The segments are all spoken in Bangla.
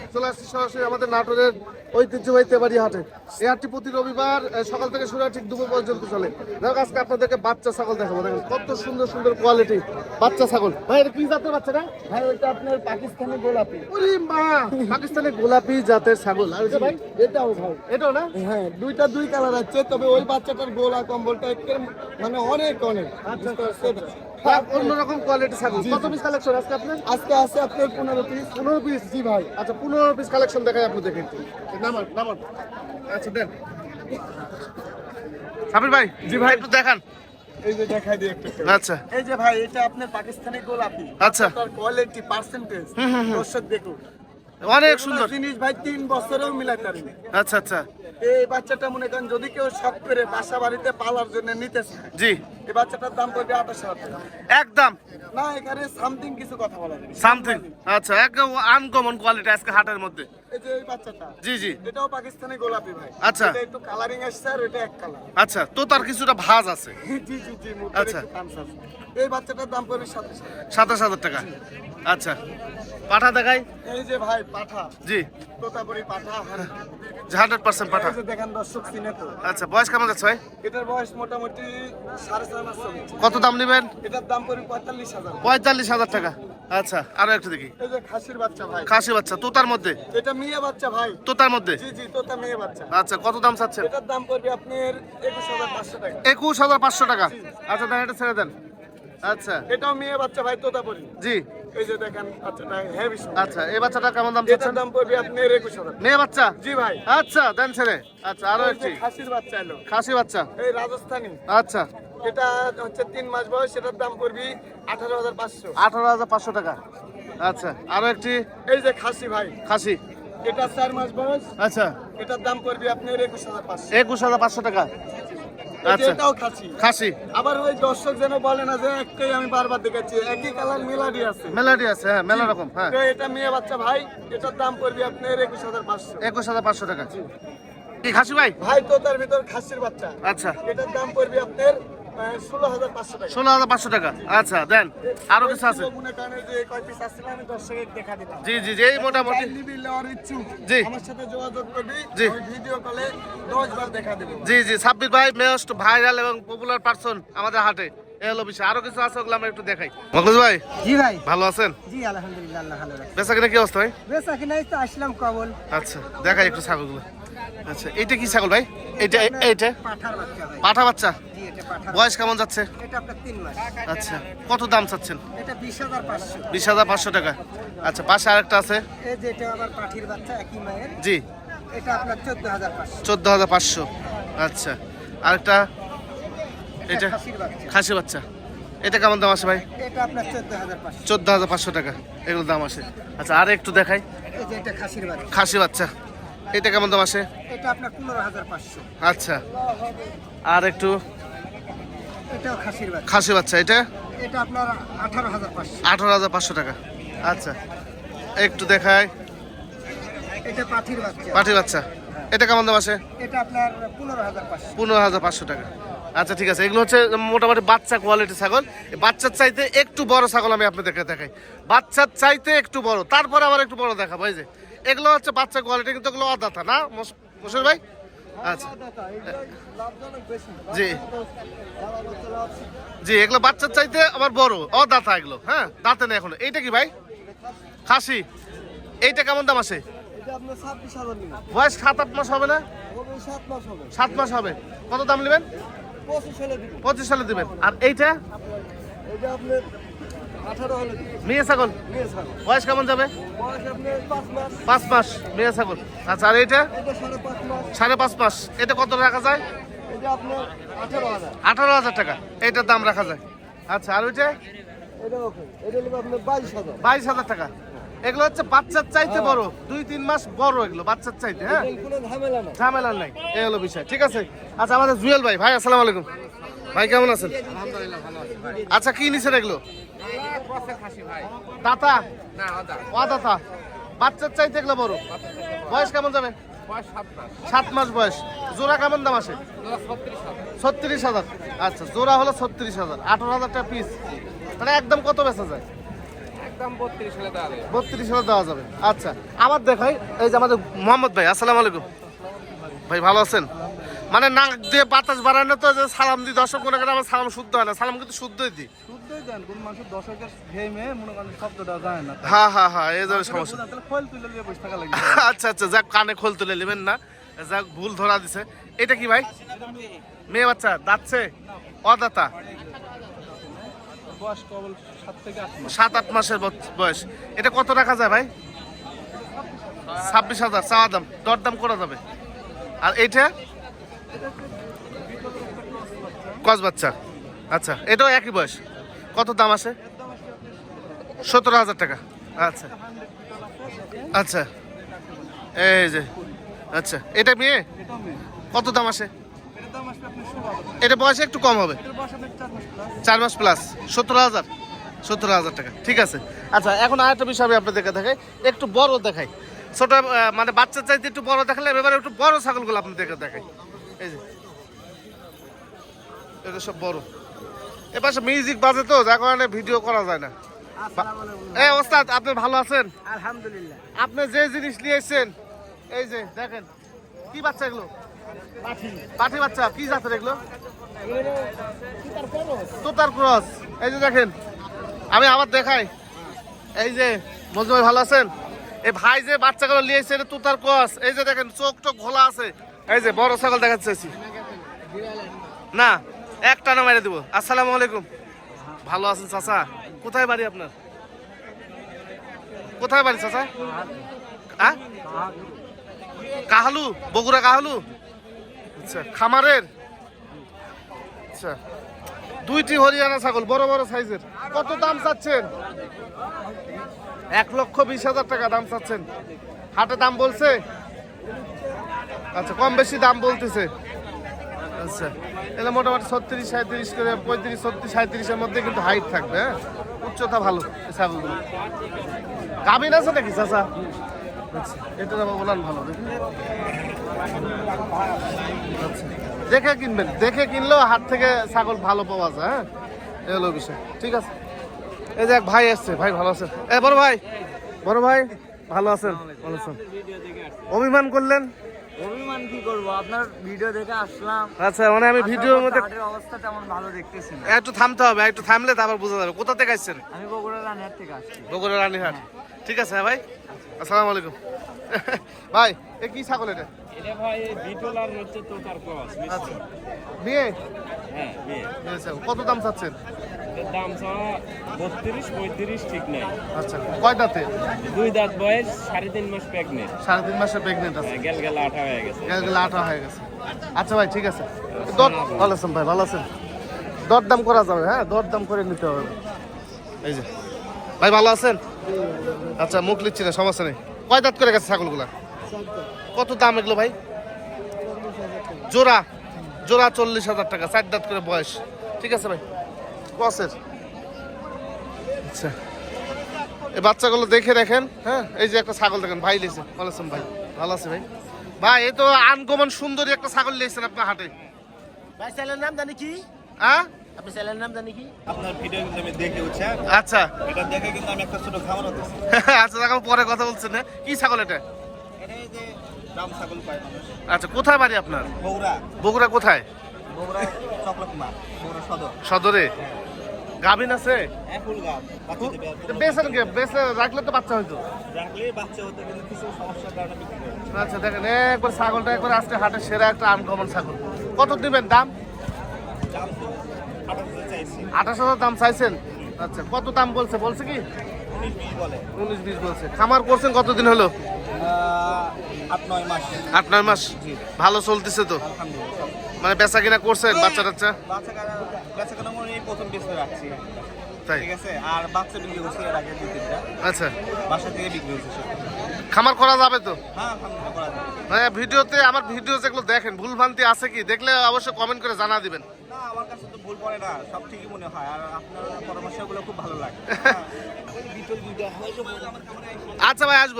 চলে আসছি সরাসরি আমাদের নাটোরের ঐতিহ্যবাহী তেবাড়ি হাটে। এই হাটটি প্রতি রবিবার সকাল থেকে শুরু ঠিক দুপুর পর্যন্ত চলে। দেখো আজকে আপনাদেরকে বাচ্চা ছাগল দেখাবো। দেখেন কত সুন্দর সুন্দর কোয়ালিটি বাচ্চা ছাগল। ভাই এটা কি জাতের বাচ্চা না ভাই ওইটা আপনার পাকিস্তানি গোলাপি। ওরে মা পাকিস্তানি গোলাপি জাতের ছাগল। আর ভাই এটাও ভাই। এটাও না? হ্যাঁ দুইটা দুই কালার আছে তবে ওই বাচ্চাটার গোলা কম্বলটা একের মানে অনেক অনেক। আচ্ছা, অন্যরকম কোয়ালিটি ছাগল। কত পিস কালেকশন আজকে আপনার? আজকে আছে আপনার পনেরো পিস পনেরো পিস জি ভাই। আচ্ছা পনেরো পিস কালেকশন দেখাই আপনি দেখেন নামান নামান। আচ্ছা দেন। সাবির ভাই জি ভাই। একটু দেখান। এই যে দেখাই দিই একটা আচ্ছা। এই যে ভাই এটা আপনার পাকিস্তানি গোলাপি। আচ্ছা। তার কোয়ালিটি পার্সেন্টেজ দর্শক দেখুন অনেক সুন্দর। জিনিস ভাই তিন বছরেও মিলাই পারিনি। আচ্ছা আচ্ছা। এই বাচ্চাটা মনে করেন যদি কেউ শখ করে বাসা বাড়িতে পালার জন্য নিতে চায় জি। এই বাচ্চাটার দাম পড়বে আঠাশ হাজার টাকা। একদম। না এখানে সামথিং কিছু কথা বলা যাবে। সামথিং আচ্ছা একদম আনকমন কোয়ালিটি আজকে হাটের মধ্যে। এই যে এই বাচ্চাটা জি জি। এটাও পাকিস্তানি গোলাপি ভাই। আচ্ছা। এটা একটু কালারিং আসছে আর এটা এক কালার আচ্ছা তো তার কিছুটা ভাজ আছে। জি জি জি আচ্ছা। এই বাচ্চাটার দাম পড়বে সাতাশ সাতাশ হাজার টাকা। আচ্ছা। পাঠা দেখাই। এই যে ভাই পাঠা। জি। তোতাপুরি পাঠা। হান্ড্রেড পার্সেন্ট পাঠা। দেখেন দর্শক চিনে তো। আচ্ছা বয়স কেমন যাচ্ছে ভাই? এটার বয়স মোটামুটি সাড়ে চার মাস কত দাম নেবেন? এটার দাম পড়বে পঁয়তাল্লিশ হাজার। পঁয়তাল্লিশ হাজার টাকা। আচ্ছা আরও একটু দেখি। এই যে খাসির বাচ্চা ভাই। খাসি বাচ্চা তোতার মধ্যে? এটা মেয়ে বাচ্চা ভাই। তোতার মধ্যে? জি জি তোতা মেয়ে বাচ্চা। আচ্ছা কত দাম চাচ্ছেন? এটার দাম পড়বে আপনার একুশ হাজার পাঁচশো টাকা। একুশ হাজার পাঁচশো টাকা। আচ্ছা দেন এটা ছেড়ে দেন। আচ্ছা। এটাও মেয়ে বাচ্চা ভাই তোতাপুরি জি। এই যে দেখেন বাচ্চাটা হেভি আচ্ছা এই বাচ্চাটা কেমন দাম এটার দাম পড়বে আপনার একুশ হাজার। মেয়ে বাচ্চা? জি ভাই। আচ্ছা দেন ছেড়ে। আচ্ছা আরও একটি। খাসির বাচ্চা এলো। খাসি বাচ্চা। এই রাজস্থানি। আচ্ছা। এটা হচ্ছে তিন মাস বয়স এটার দাম পড়বি আঠারো হাজার পাঁচশো। আঠারো হাজার পাঁচশো টাকা। আচ্ছা আরও একটি? এই যে খাসি ভাই খাসি। এটা চার মাস বয়স আচ্ছা। এটার দাম পড়বি আপনার একুশ হাজার পাঁচশো। একুশ হাজার পাঁচশো টাকা। আচ্ছা। এটাও খাসি। খাসি। আবার ওই দর্শক যেন বলে না যে একটাই আমি বারবার দেখাচ্ছি একই কালার মেলাডি আছে। মেলাডি আছে হ্যাঁ মেলা রকম হ্যাঁ। তো এটা মেয়ে বাচ্চা ভাই এটার দাম পড়বি আপনার একুশ হাজার পাঁচশো। একুশ হাজার পাঁচশো টাকা। কি খাসি ভাই? ভাই তো তার ভিতর খাসির বাচ্চা। আচ্ছা। এটার দাম পড়বি আপনার ষোলো হাজার পাঁচশো টাকা। আচ্ছা দেন আরও কিছু আছে? মনে করেন এই যে কয় পিস আসছিল আমি দর্শকের দেখা দিলাম। জি জি জি মোটামুটি। নিবি নেওয়ার ইচ্ছুক জি। আমার সাথে যোগাযোগ করবি জি। ভিডিও কলে দশ বার দেখা দেবো। জি জি সাব্বির ভাই মোস্ট ভাইরাল এবং পপুলার পারসন আমাদের হাটে। বিষয়। আরও কিছু আছে ওগুলো আমরা একটু দেখাই। মকবুল ভাই জি ভাই। ভালো আছেন? জি আলহামদুলিল্লাহ আল্লাহ ভালো বেচা কিনা কি অবস্থা ভাই? আসলাম কবল। আচ্ছা দেখাই একটু ছাগলগুলো। আচ্ছা এইটা কি ছাগল ভাই? বাচ্চা ভাই। পাঠা বাচ্চা? এটা বয়স কেমন যাচ্ছে? এটা আচ্ছা কত দাম চাচ্ছেন? বিশ হাজার পাঁচশো। টাকা। আচ্ছা পাশে আরেকটা আছে। এটা জি। এটা চোদ্দ হাজার পাঁচশো। আচ্ছা আরেকটা? এটা খাসি বাচ্চা। এটা কেমন দাম আসে ভাই? এটা চোদ্দ হাজার পাঁচশো। টাকা। এগুলো দাম আসে। আচ্ছা আর একটু দেখাই এটা খাসি বাচ্চা। এটা কেমন দাম আসে এটা আপনার পনেরো হাজার পাঁচশো। আচ্ছা। আর একটু? এটাও খাসির বাচ্চা। খাসি বাচ্চা এটা? এটা আপনার আঠারো হাজার পাঁচশো। আঠারো হাজার পাঁচশো টাকা। আচ্ছা। একটু দেখাই। এটা পাঠির বাচ্চা। পাঠি বাচ্চা। এটা কেমন দাম আসে এটা আপনার পনেরো হাজার পাঁচশো। পনেরো হাজার পাঁচশো টাকা। আচ্ছা ঠিক আছে। এগুলো হচ্ছে মোটামুটি বাচ্চা কোয়ালিটি ছাগল। বাচ্চার চাইতে একটু বড় ছাগল আমি আপনাদেরকে দেখাই। বাচ্চার চাইতে একটু বড়। তারপরে আবার একটু বড় দেখাবো এই যে। এগুলো হচ্ছে বাচ্চা কোয়ালিটি কিন্তু এগুলো অদাতা না? মুসুর ভাই? আচ্ছা। জি। জি এগুলো বাচ্চার চাইতে আবার বড় অদাতা এগুলো হ্যাঁ? দাঁতে নেই এখনও। এইটা কি ভাই? খাসি। এইটা কেমন দাম আছে? বয়স সাত আট মাস হবে না? সাত মাস হবে। সাত মাস হবে কত দাম নেবেন? পঁচিশ সালে দিবেন। আর এইটা? মেয়ে ছাগল? বয়স কেমন যাবে? পাঁচ মাস। মেয়ে ছাগল। আচ্ছা আর এটা সাড়ে পাঁচ মাস। এটা কত রাখা যায়? আঠারো হাজার। টাকা। এইটার দাম রাখা যায়। আচ্ছা আর ওইটা? বাইশ হাজার। টাকা। এগুলো হচ্ছে বাচ্চার চাইতে বড়। দুই তিন মাস বড় এগুলো বাচ্চার চাইতে হ্যাঁ? ঝামেলা নাই। এই হলো বিষয় ঠিক আছে? আচ্ছা আমাদের জুয়েল ভাই। ভাই আসসালামু আলাইকুম। ভাই, কেমন আছেন? আচ্ছা কি নিছেন এগুলো? দাতা? ও, দাতা। বাচ্চার চাইতে এগুলো বড়। বয়স কেমন যাবে সাত মাস বয়স। জোড়া কেমন দাম আসে ছত্রিশ হাজার। আচ্ছা জোড়া হলো ছত্রিশ হাজার। আঠারো হাজার টাকা পিস তাহলে একদম কত বেচা যায়? বত্রিশ হাজার দেওয়া যাবে দেওয়া যাবে। আচ্ছা আবার দেখাই। এই যে আমাদের মোহাম্মদ ভাই, আসসালামু আলাইকুম। ভাই, ভালো আছেন? মানে নাক দিয়ে বাতাস বাড়ানো তো যে সালাম দিই দর্শক মনে করে আমার সালাম শুদ্ধ হয় না সালাম কিন্তু শুদ্ধই দিই। শুদ্ধই দেন কোন মানুষের দশকের ঘেমে মনে করেন শব্দটা যায় না। হ্যাঁ হ্যাঁ হ্যাঁ এই ধরনের সমস্যা। তাহলে খোল তুলে নিয়ে বসে থাকা লাগে আচ্ছা আচ্ছা যাক কানে খোল তুলে নেবেন না। যাক ভুল ধরা দিছে। এটা কি ভাই? মেয়ে বাচ্চা দাচ্ছে অদাতা? সাত থেকে আট মাস। সাত আট মাসের বয়স। এটা কত রাখা যায় ভাই? ছাব্বিশ হাজার। চাওয়া দাম। দরদাম করা যাবে। আর এইটা? কস বাচ্চা? আচ্ছা এটাও একই বয়স। কত দাম আসে? সতেরো হাজার টাকা। আচ্ছা। আচ্ছা। এই যে আচ্ছা। এটা মেয়ে? কত দাম আসে? এটা বয়সে একটু কম হবে। চার মাস প্লাস সতেরো হাজার। সতেরো হাজার টাকা। ঠিক আছে। আচ্ছা এখন আরেকটা বিষয় আমি আপনাদেরকে দেখাই। একটু বড় দেখাই। ছোট মানে বাচ্চার চাইতে একটু বড় দেখালে এবারে একটু বড় ছাগলগুলো আপনাদেরকে দেখাই। এই যে। এটা সব বড়। এবার মিউজিক বাজে তো যার কারণে ভিডিও করা যায় না। এই ওস্তাদ আপনি ভালো আছেন? আলহামদুলিল্লাহ। আপনি যে জিনিস নিয়েছেন এই যে দেখেন কি বাচ্চা এগুলো? পাঠি। বাচ্চা কি জাতের এগুলো? তোতার ক্রস। এই যে দেখেন আমি আবার দেখাই। এই যে মজুমাই ভালো আছেন? এই ভাই যে বাচ্চাগুলো নিয়েছে এটা তোতার ক্রস। এই যে দেখেন চোখ টোক ঘোলা আছে। এই যে বড় ছাগল দেখাচ্ছে না, একটা না মেরে দেবো। আসসালামু আলাইকুম। ভালো আছেন চাচা? কোথায় বাড়ি আপনার? কোথায় বাড়ি চাচা? কাহালু, বগুড়া কাহালু? আচ্ছা খামারের? আচ্ছা দুইটি হরিয়ানা ছাগল, বড় বড় সাইজের। কত দাম চাচ্ছেন? এক লক্ষ বিশ হাজার টাকা দাম চাচ্ছেন। হাটে দাম বলছে? আচ্ছা কম বেশি দাম বলতেছে। আচ্ছা এটা মোটামুটি ছত্রিশ সাঁত্রিশ করে, পঁয়ত্রিশ, ছত্রিশ সাঁত্রিশের মধ্যে কিন্তু হাইট থাকবে হ্যাঁ? উচ্চতা ভালো ছাগলগুলো। গাভিন আছে নাকি, চাচা? আচ্ছা এটা আমার বলান ভালো আচ্ছা দেখে কিনবেন, দেখে কিনলেও হাট থেকে ছাগল ভালো পাওয়া যায় হ্যাঁ? হলো বিষয়, ঠিক আছে। এই যে এক ভাই এসছে, ভাই ভালো আছেন এ, বড় ভাই বড় ভাই, ভালো আছেন ভালো আছেন। অভিমান করলেন? অভিমান কি করব? আপনার ভিডিও দেখে আসলাম। আচ্ছা মানে আমি ভিডিওর মধ্যে হাটের অবস্থা তেমন ভালো দেখতেছি না। একটু থামতে হবে একটু থামলে তারপর বোঝা যাবে। কোথা থেকে আসছেন? আমি বগুড়া রানিহাট থেকে আসছি। বগুড়া রানীহাট। ঠিক আছে হ্যাঁ ভাই আসসালামু আলাইকুম। ভাই এ কি ছাগল এটা? এটা ভাই বিটল আর হচ্ছে তোতার ক্রস আচ্ছা। বিয়ে? হ্যাঁ বিয়ে। কত দাম চাচ্ছেন? দাম চাওয়া বত্রিশ পঁয়ত্রিশ ঠিক নাই। আচ্ছা কয় দাঁতে? দুই দাঁত বয়স সাড়ে তিন মাস প্রেগনেন্ট সাড়ে তিন মাসের প্রেগনেন্ট আছে। গেল গেল আঠা হয়ে গেছে। গেলে গেলে আঠা হয়ে গেছে। আচ্ছা ভাই ঠিক আছে। দর ভালো আছেন ভাই ভালো আছেন? দরদাম করা যাবে হ্যাঁ? দরদাম করে নিতে হবে। এই যে। ভাই ভালো আছেন? আচ্ছা মুখ লিচ্ছি না সমস্যা নেই। কয় দাঁত করে গেছে ছাগলগুলা? কত দাম এগুলো ভাই? জোড়া। জোড়া চল্লিশ হাজার টাকা চার দাঁত করে বয়স। ঠিক আছে ভাই। বসের। আচ্ছা। এই বাচ্চাগুলো দেখে দেখেন। হ্যাঁ। এই যে একটা ছাগল দেখেন ভাই লিখছে ভালো আছেন ভাই ভালো আছে ভাই? ভাই এই তো আনকমন সুন্দরী একটা ছাগল লিখছেন আপনার হাটে। ভাই চ্যানেলের নাম জানি কি? হ্যাঁ? আপনি নাম জানি কি? আপনার ভিডিও কিন্তু আমি দেখে বুঝছেন আচ্ছা। এটা দেখে কিন্তু আমি একটা ছোট খামার হতেছি। আচ্ছা দেখো পরে কথা বলছেন কি ছাগল এটা? এটা এই যে রাম ছাগল পায় মানুষ। আচ্ছা কোথায় বাড়ি আপনার? বগুড়া। বগুড়া কোথায়? বগুড়া চকলেট বগুড়া সদর। সদরে? গাভিন আছে? দেবে বেসেন কে বেসে রাখলে তো বাচ্চা হইতো। রাখলে বাচ্চা হতে কিন্তু কিছু সমস্যার কারণে বিক্রি করে আচ্ছা দেখেন একবার ছাগলটা একবার আজকে হাটের সেরা একটা আনকমন ছাগল। কত দিবেন দাম? আঠাশ হাজার দাম চাইছেন? আচ্ছা কত দাম বলছে? বলছে কি? উনিশ বিশ বলছে। খামার করছেন কতদিন হলো? আট নয় মাস। আট নয় মাস। ভালো চলতেছে তো? আলহামদুলিল্লাহ। মানে বেচা কিনা করছেন বাচ্চা টাচ্চা? বাচ্চা বাচ্চা কানা মনে প্রথম বেসে রাখছি। তাই? ঠিক আছে? আর বাচ্চা বিক্রি করছি এর আগে দুই তিনটা। আচ্ছা। বাসা থেকে বিক্রি হচ্ছে খামার করা যাবে তো? হ্যাঁ করা মানে ভিডিওতে আমার ভিডিও যেগুলো দেখেন ভুল ভ্রান্তি আছে কি? দেখলে অবশ্যই কমেন্ট করে জানা দিবেন। না আমার কাছে তো ভুল পড়ে না সব ঠিকই মনে হয় আর আপনার পরামর্শগুলো খুব ভালো লাগে। আচ্ছা ভাই আসব।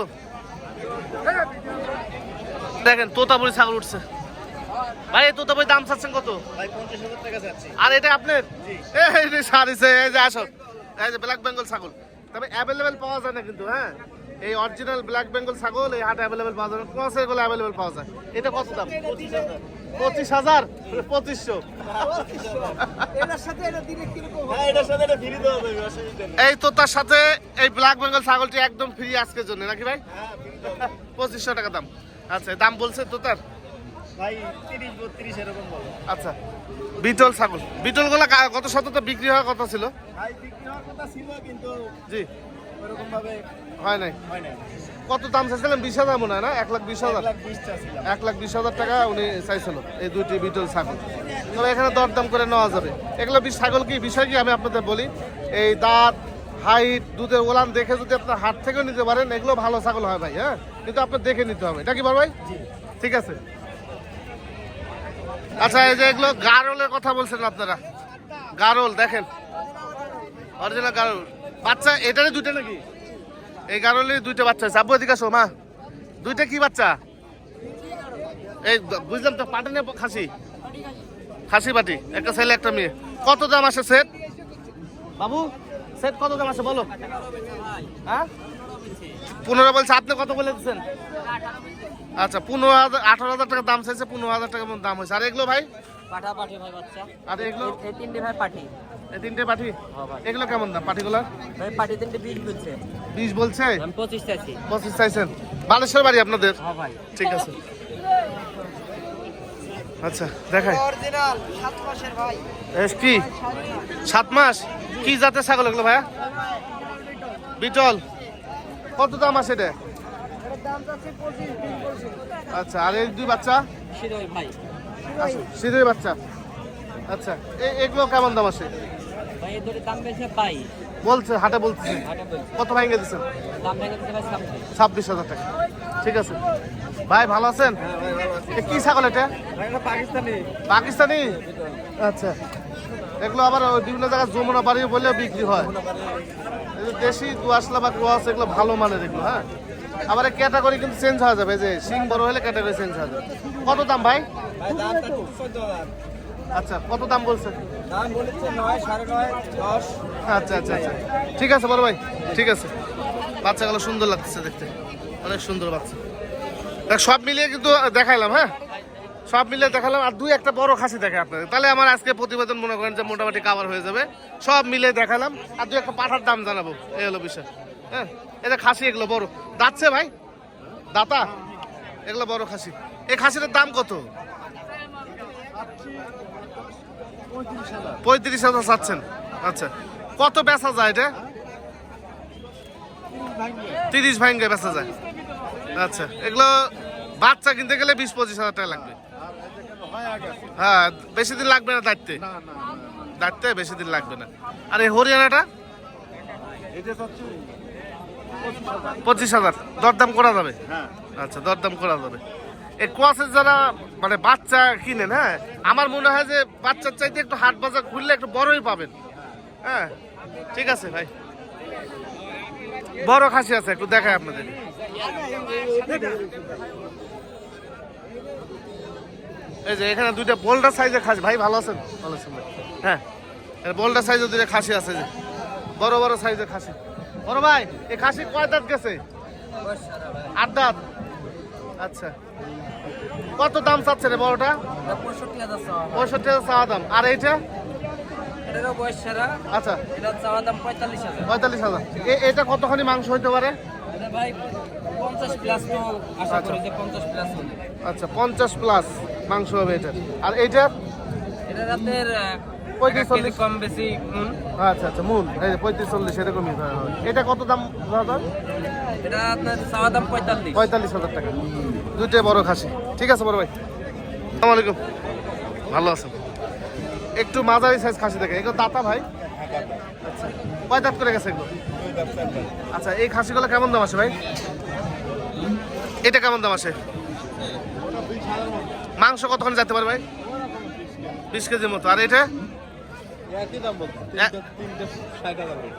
দেখেন তোতাপুরি ছাগল উঠছে। ভাই এই তোতাপুরি দাম চাচ্ছেন কত? ভাই পঞ্চাশ হাজার টাকা যাচ্ছে আর এটা আপনার? এই যে সারিছে এই যে আসো এই যে ব্ল্যাক বেঙ্গল ছাগল। তবে অ্যাভেলেবেল পাওয়া যায় না কিন্তু হ্যাঁ? এই অরিজিনাল ব্ল্যাক বেঙ্গল ছাগল এই হাটে অ্যাভেলেবেল পাওয়া যায় না ক্রস এগুলো অ্যাভেলেবেল পাওয়া যায়। এটা কত দাম? পঁচিশ হাজার? পঁচিশশো। এই তো তার সাথে এই ব্ল্যাক বেঙ্গল ছাগলটি একদম ফ্রি আজকের জন্য নাকি ভাই? পঁচিশশো টাকা দাম। আচ্ছা দাম বলছে তো তার? আচ্ছা বিটল ছাগল। বিটলগুলা কত শততে বিক্রি হওয়ার কথা ছিল? বিক্রি হওয়ার কথা ছিল কিন্তু জি। হয় নাই? হয় কত দাম চাইছিলেন? বিশ হাজার মনে হয় না? এক লাখ বিশ হাজার? এক লাখ বিশ হাজার টাকা উনি চাইছিল এই দুইটি বিটল ছাগল। তবে এখানে দরদাম করে নেওয়া যাবে। এগুলো বিশ ছাগল কি? বিষয় কি আমি আপনাদের বলি এই দাঁত হাইট দুধের ওলান দেখে যদি আপনার হাট থেকেও নিতে পারেন এগুলো ভালো ছাগল হয় ভাই হ্যাঁ? কিন্তু আপনার দেখে নিতে হবে। এটা কি ভাই? ঠিক আছে। আচ্ছা এই যে এগুলো গারলের কথা বলছেন আপনারা। গারল, দেখেন। অরিজিনাল গারল। বাচ্চা, এটারই দুইটা নাকি? এই গারলের দুইটা বাচ্চা আছে। আব্বু, এদিকে মা। দুইটা কি বাচ্চা? এই বুঝলাম তো পাটানে খাসি? খাসি বাটি একটা ছেলে, একটা মেয়ে। কত দাম আছে সেট? বাবু, সেট কত দাম আছে, বলো। হ্যাঁ? পনেরো বলছে, আপনি কত বলে দিচ্ছেন? আচ্ছা পনেরো হাজার আঠারো হাজার টাকা দাম চাইছে পনেরো হাজার টাকা মতো দাম হয়েছে। আর এগুলো ভাই? পাঠা পাঠি ভাই বাচ্চা। আর এগুলো? এই তিনটে ভাই পাঠি। এই তিনটে পাঠি? হ্যাঁ এগুলো কেমন দাম? পাঠিগুলো? ভাই পাঠি তিনটে বিশ বলছে। বিশ বলছে? আমি পঁচিশ চাইছি। পঁচিশ চাইছেন। বালেশ্বর বাড়ি আপনাদের? হ্যাঁ ভাই। ঠিক আছে। আচ্ছা দেখাই। অরিজিনাল সাত মাসের ভাই। এস কি? সাত মাস? কি জাতের ছাগল এগুলো ভাইয়া? বিটল। কত দাম আছে এটা? আচ্ছা আর এই দুই বাচ্চা? ভাই। সিধুই বাচ্চা। আচ্ছা এ- এগুলো কেমন দাম আছে? বলছে হাটে বলছে। কত ভাঙে দিচ্ছেন দাম ভেঙে দিতে ভাই সামনে ছাব্বিশ হাজার টাকা। ঠিক আছে। ভাই ভালো আছেন? এ কি ছাগল এটা? পাকিস্তানি। পাকিস্তানি? আচ্ছা। এগুলো আবার বিভিন্ন জায়গায় যমুনা বাড়ি বলে বিক্রি হয়। এই যে দেশি দুয়াশলা বা ক্রস এগুলো ভালো মানের এগুলো হ্যাঁ? আবার ক্যাটাগরি কিন্তু চেঞ্জ হয়ে যাবে যে সিং বড় হলে ক্যাটাগরি চেঞ্জ হয়ে যাবে। কত দাম ভাই? আচ্ছা কত দাম বলছে? আচ্ছা আচ্ছা আচ্ছা। ঠিক আছে বড় ভাই, ঠিক আছে। বাচ্চাগুলো সুন্দর লাগতেছে দেখতে। অনেক সুন্দর বাচ্চা। দেখ, সব মিলিয়ে কিন্তু দেখাইলাম হ্যাঁ? সব মিলিয়ে দেখালাম, আর দুই একটা বড় খাসি দেখে আপনাদের। তাহলে আমার আজকে প্রতিবেদন মনে করেন যে মোটামুটি কাভার হয়ে যাবে। সব মিলিয়ে দেখালাম, আর দুই একটা পাঠার দাম জানাব। এই হলো বিষয় হ্যাঁ? এটা খাসি, এগুলো বড়। দাঁতছে ভাই? দাতা? এগুলো বড় খাসি। এই খাসিটার দাম কত? পঁয়ত্রিশ হাজার চাচ্ছেন। আচ্ছা। কত বেচা যায় এটা? তিরিশ ভাঙ্গে বেচা যায়। আচ্ছা। এগুলো বাচ্চা কিনতে গেলে বিশ, পঁচিশ হাজার টাকা লাগবে। হ্যাঁ বেশি দিন লাগবে না দায়িত্বে? দায়িত্বে বেশি দিন লাগবে না। আর এই হরিয়ানাটা? পঁচিশ হাজার। দরদাম করা যাবে? আচ্ছা দরদাম করা যাবে। এই কোয়াসের যারা মানে বাচ্চা কিনেন হ্যাঁ আমার মনে হয় যে বাচ্চার চাইতে একটু হাট বাজার ঘুরলে একটু বড়ই পাবেন। হ্যাঁ ঠিক আছে ভাই। বড় খাসি আছে একটু দেখায় আপনাদের। এই যে এখানে দুইটা বোল্ডার সাইজের খাসি। ভাই ভালো আছেন? ভালো আছেন ভাই। হ্যাঁ বোল্ডার সাইজের দুইটা খাসি আছে যে। বড় বড় সাইজের খাসি। বড় ভাই এই খাসি কয় দাঁত গেছে? আট দাঁত। আচ্ছা। কত দাম চাচ্ছে রে বড়টা? পঁয়ষট্টি হাজার চাওয়া দাম। আর এইটা? আচ্ছা। পঁয়তাল্লিশ হাজার। এটা কতখানি মাংস হইতে পারে? আচ্ছা। আচ্ছা পঞ্চাশ প্লাস মাংস হবে এটা আর এইটা? এটা রাতের পঁয়ত্রিশ, চল্লিশ। কম বেশি আচ্ছা আচ্ছা এই যে পঁয়ত্রিশ চল্লিশ এরকমই হয়, হয়। এটা কত দাম দাদা? এটা আপনার চাওয়া দাম পঁয়তাল্লিশ। পঁয়তাল্লিশ হাজার টাকা। বড় খাসি। ঠিক আছে বড় ভাই। আসসালামু আলাইকুম। ভালো আছেন? একটু মাঝারি সাইজ খাসি দেখে এগুলো দাতা ভাই? আচ্ছা। কয় দাঁত করে গেছে এগুলো? আচ্ছা এই খাসিগুলো কেমন দাম আছে ভাই? এটা কেমন দাম আছে মাংস কতক্ষণ যেতে পারে ভাই? বিশ কেজির মতো। আর এটা একই দাম বলতো এক-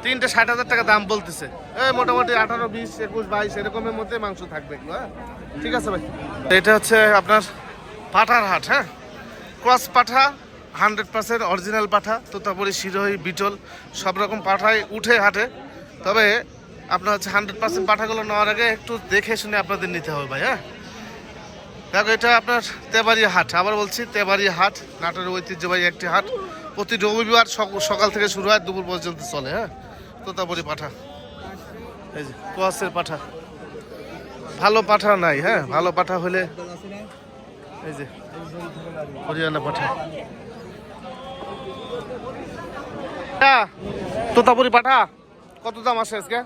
তিনটে ষাট হাজার টাকা দাম বলতেছে। এই মোটামুটি আঠারো বিশ একুশ বাইশ এরকমের মধ্যে মাংস থাকবে হ্যাঁ? ঠিক আছে ভাই। এটা হচ্ছে আপনার পাঠার হাট হ্যাঁ? ক্রস পাঠা হান্ড্রেড পার্সেন্ট অরিজিনাল পাঠা তোতাপুরি শিরোহী বিটল সব রকম পাঠায় উঠে হাটে। তবে আপনার হচ্ছে হান্ড্রেড পার্সেন্ট পাঠাগুলো নেওয়ার আগে একটু দেখে শুনে আপনাদের নিতে হবে ভাই হ্যাঁ? দেখো এটা আপনার তেবাড়িয়া হাট আবার বলছি তেবাড়িয়া হাট নাটোরের ঐতিহ্যবাহী একটি হাট। প্রতি রবিবার সক- সকাল থেকে শুরু হয়, দুপুর পর্যন্ত চলে হ্যাঁ? তোতাপুরি পাঠা। এই যে কোয়াসের পাঠা। ভালো পাঠা নাই হ্যাঁ? ভালো পাঠা হলে এই যে, হরিয়ানা পাঠা। তোতাপুরি পাঠা, কত দাম আছে আজকে?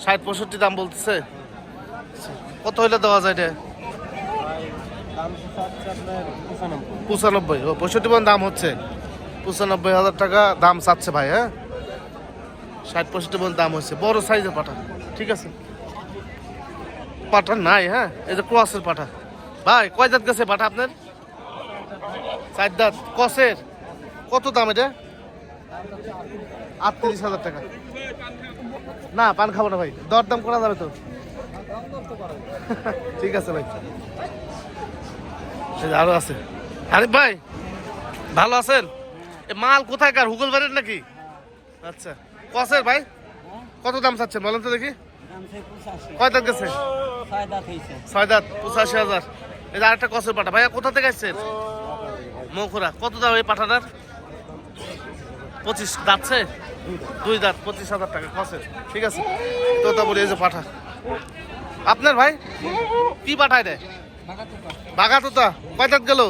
ষাট পঁয়ষট্টি দাম বলতেছে। কত হইলে দেওয়া যায় এটা? পঁচানব্বই। ও, পঁয়ষট্টি পর্যন্ত দাম হচ্ছে। পঁচানব্বই হাজার টাকা দাম চাচ্ছে ভাই হ্যাঁ? ষাট, পঁয়ষট্টি পর্যন্ত দাম হচ্ছে বড় সাইজের পাঠা, ঠিক আছে? পাঠা নাই হ্যাঁ? এই যে ক্রসের পাঠা। ভাই, কয় দাঁত গেছে পাঠা আপনার? চার দাঁত। কসের কত দাম এটা? আটত্রিশ হাজার টাকা। না, পান খাব না ভাই। দর দাম করা যাবে তো। ঠিক আছে ভাই। আরও আছে। আরে ভাই, ভালো আছেন? মাল কোথায় কার? হুগল বাড়ির নাকি? আচ্ছা কসের ভাই? কত দাম চাচ্ছেন বলেন তো দেখি। কয় গেছে? ছয় দাঁত, পঁচাশি হাজার। এই আরেকটা কসের পাঠা ভাইয়া, কোথা থেকে আসছেন? মৌখুরা। কত দাম এই পাঠাটার পঁচিশ দাঁতছে? দুই দাঁত, পঁচিশ হাজার টাকা কসের। ঠিক আছে, তোতা বলি এই যে পাঠা আপনার ভাই? কি পাঠায় রে বাঘা তোতা। কয় গেল?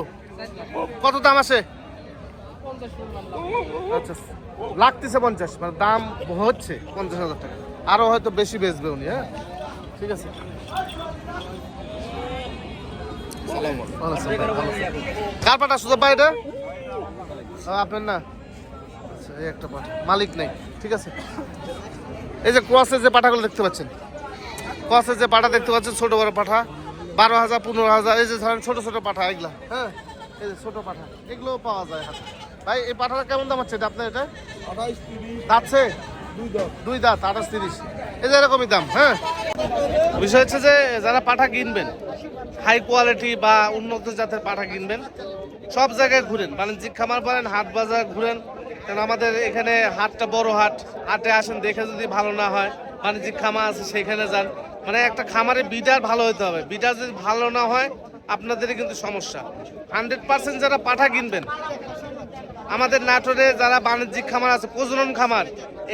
কত দাম আছে? আচ্ছা লাগতেছে পঞ্চাশ মানে দাম হচ্ছে পঞ্চাশ হাজার টাকা। আরও হয়তো বেশি বেচবে উনি হ্যাঁ? ঠিক আছে। কার পাটা সুযোগ পাই এটা? আপনার না? আচ্ছা, এই একটা পাঠা মালিক নেই ঠিক আছে। এই যে ক্রসের যে পাঠাগুলো দেখতে পাচ্ছেন ক্রসের যে পাঠা দেখতে পাচ্ছেন ছোট বড় পাঠা বারো হাজার পনেরো হাজার এই যে ধরেন ছোট ছোট পাঠা এগুলা হ্যাঁ? এই যে ছোট পাঠা এগুলোও পাওয়া যায় হাতে। ভাই এই পাঠাটা কেমন দাম হচ্ছে? আপনার এটা? আঠাইশ তিরিশ। দাঁতছে? দুই দাঁত। আঠাশ তিরিশ। এই যে এরকমই দাম হ্যাঁ? বিষয় হচ্ছে যে যারা পাঠা কিনবেন হাই কোয়ালিটি বা উন্নত জাতের পাঠা কিনবেন সব জায়গায় ঘুরেন। বাণিজ্যিক খামার বলেন হাট বাজার ঘুরেন। কারণ আমাদের এখানে হাটটা বড় হাট হাটে আসেন দেখে যদি ভালো না হয় বাণিজ্যিক খামার আছে সেখানে যান। মানে একটা খামারে বিডার ভালো হতে হবে। বিডার যদি ভালো না হয় আপনাদেরই কিন্তু সমস্যা। হান্ড্রেড পার্সেন্ট যারা পাঠা কিনবেন, আমাদের নাটোরে যারা বাণিজ্যিক খামার আছে, প্রজনন খামার,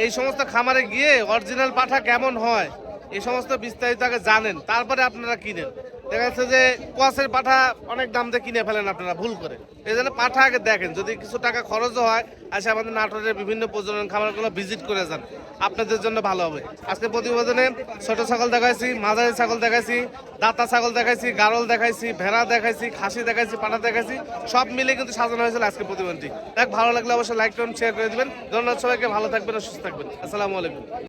এই সমস্ত খামারে গিয়ে অরিজিনাল পাঠা কেমন হয়, এই সমস্ত বিস্তারিত আগে জানেন, তারপরে আপনারা কিনেন। দেখা যাচ্ছে যে কোয়াশের পাঠা অনেক দাম দিয়ে কিনে ফেলেন আপনারা, ভুল করে। এই জন্য পাঠা আগে দেখেন, যদি কিছু টাকা খরচও হয়, আসে আমাদের নাটোরের বিভিন্ন প্রজনন খামারগুলো ভিজিট করে যান। আপনাদের জন্য ভালো হবে। আজকে প্রতিবেদনে ছোট ছাগল দেখাইছি, মাঝারি ছাগল দেখাইছি, দাতা ছাগল দেখাইছি, গারল দেখাইছি, ভেড়া দেখাইছি, খাসি দেখাইছি, পাটা দেখাইছি, সব মিলে কিন্তু সাজানো হয়েছিল আজকে প্রতিবেদনটি। দেখ, ভালো লাগলে অবশ্যই লাইক করুন শেয়ার করে দেবেন। ধন্যবাদ সবাইকে, ভালো থাকবেন সুস্থ থাকবেন। আসসালামু আলাইকুম।